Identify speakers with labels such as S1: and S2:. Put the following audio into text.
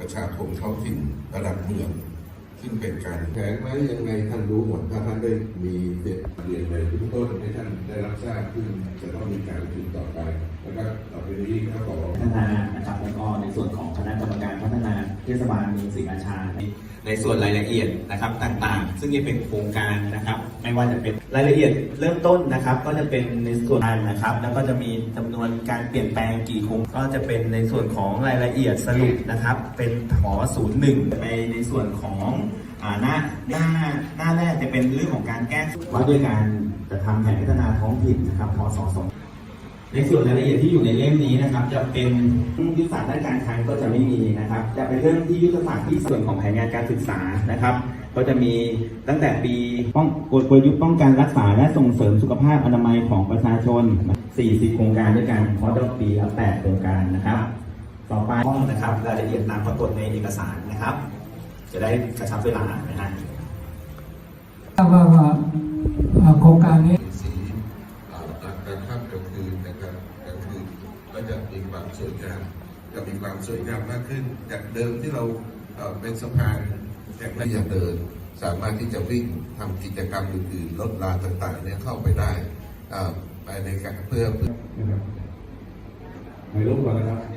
S1: ประชาคมท้องถิ่นระดับเมืองซึ่งเป็นการ
S2: แผนไว้ยังไงท่านรู้หมดถ้าท่านได้มีเด็กเรียนในทุกต้นให้ท่านได้รับทราบซึ่งจะต้องมีการประชุมต่อไปนะครับต่อไปนี้ก็ขอ
S3: ท่านานะครับ ในส่วนของคณะกรรมการพัฒนาเทศบาลเมืองศรีราชา ในส่วนรายละเอียดนะครับต่างๆ ซึ่งจะเป็นโครงการนะครับ ไม่ว่าจะเป็นรายละเอียดเริ่มต้นนะครับ ก็จะเป็นในส่วนการนะครับ แล้วก็จะมีจำนวนการเปลี่ยนแปลงกี่โครงก็จะเป็นในส่วนของรายละเอียดสรุปนะครับ เป็นถอศูนย์หนึ่งในในส่วนของหน้าหน้าหน้าแรกจะเป็นเรื่องของการแก้ว่าด้วยการจะทำแผนพัฒนาท้องถิ่นนะครับพศสอง ในส่วนรายละเอียดที่อยู่ในเล่มนี้นะครับ จะเป็นยุทธศาสตร์ด้านการคลังก็จะไม่มีนะครับ จะเป็นเรื่องที่ยุทธศาสตร์ที่ส่วนของแผนงานการศึกษานะครับ ก็จะมีตั้งแต่ปีป้องกลยุทธ์ป้องกันรักษา และส่งเสริมสุขภาพอนามัยของประชาชน 40 โครงการด้วยกันเพราะจะปีละ8โครงการนะครับ ต่อไปห้องนะครับรายละเอียดตามปรากฏในเอกสารนะครับ จะได้กระชับเวลานะฮะ
S4: ทราบว่าว่าโครงการนี้
S1: จะมีความสวยงามจะมีความสวยงามมากขึ้น จากเดิมที่เราเป็นสะพานจากที่จะเดิน สามารถที่จะวิ่งทำกิจกรรมอื่นๆลดลาต่างๆเนี่ยเข้าไปได้อ่าไปในการเพื่อเพื่อ
S2: นะครับถ่ายรูปก่อนนะครับ